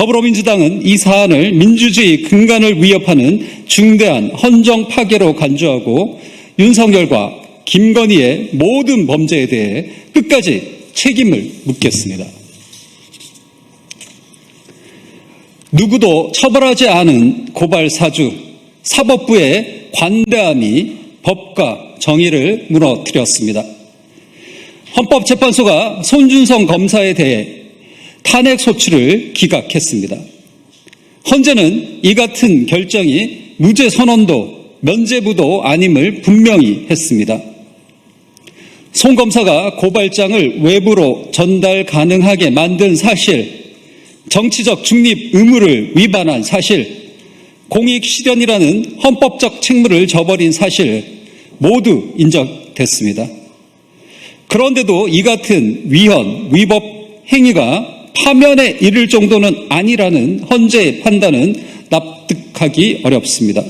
더불어민주당은 이 사안을 민주주의 근간을 위협하는 중대한 헌정 파괴로 간주하고 윤석열과 김건희의 모든 범죄에 대해 끝까지 책임을 묻겠습니다. 누구도 처벌하지 않은 고발 사주 사법부의 관대함이 법과 정의를 무너뜨렸습니다. 헌법재판소가 손준성 검사에 대해 탄핵 소추를 기각했습니다. 헌재는 이 같은 결정이 무죄 선언도 면죄부도 아님을 분명히 했습니다. 송 검사가 고발장을 외부로 전달 가능하게 만든 사실, 정치적 중립 의무를 위반한 사실, 공익 실현이라는 헌법적 책무를 저버린 사실 모두 인정됐습니다. 그런데도 이 같은 위헌, 위법 행위가 파면에 이를 정도는 아니라는 헌재의 판단은 납득하기 어렵습니다.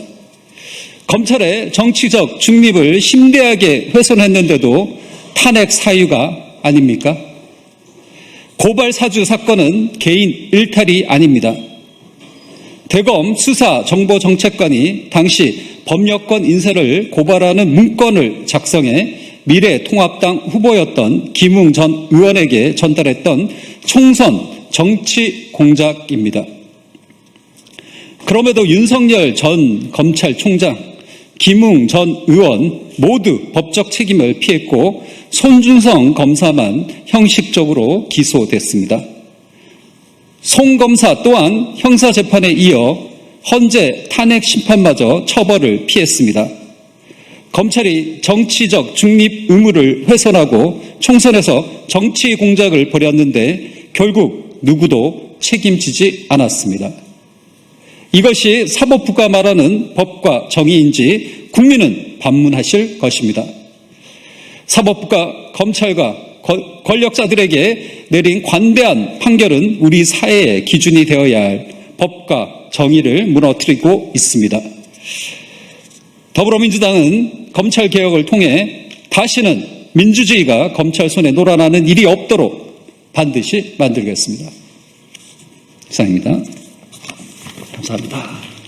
검찰의 정치적 중립을 심대하게 훼손했는데도 탄핵 사유가 아닙니까? 고발 사주 사건은 개인 일탈이 아닙니다. 대검 수사 정보정책관이 당시 법여권 인사를 고발하는 문건을 작성해 미래통합당 후보였던 김웅 전 의원에게 전달했던 총선 정치 공작입니다. 그럼에도 윤석열 전 검찰총장, 김웅 전 의원 모두 법적 책임을 피했고 손준성 검사만 형식적으로 기소됐습니다. 송 검사 또한 형사재판에 이어 헌재 탄핵 심판마저 처벌을 피했습니다. 검찰이 정치적 중립 의무를 훼손하고 총선에서 정치 공작을 벌였는데 결국 누구도 책임지지 않았습니다. 이것이 사법부가 말하는 법과 정의인지 국민은 반문하실 것입니다. 사법부가 검찰과 권력자들에게 내린 관대한 판결은 우리 사회의 기준이 되어야 할 법과 정의를 무너뜨리고 있습니다. 더불어민주당은 검찰 개혁을 통해 다시는 민주주의가 검찰 손에 놀아나는 일이 없도록 반드시 만들겠습니다. 이상입니다. 감사합니다.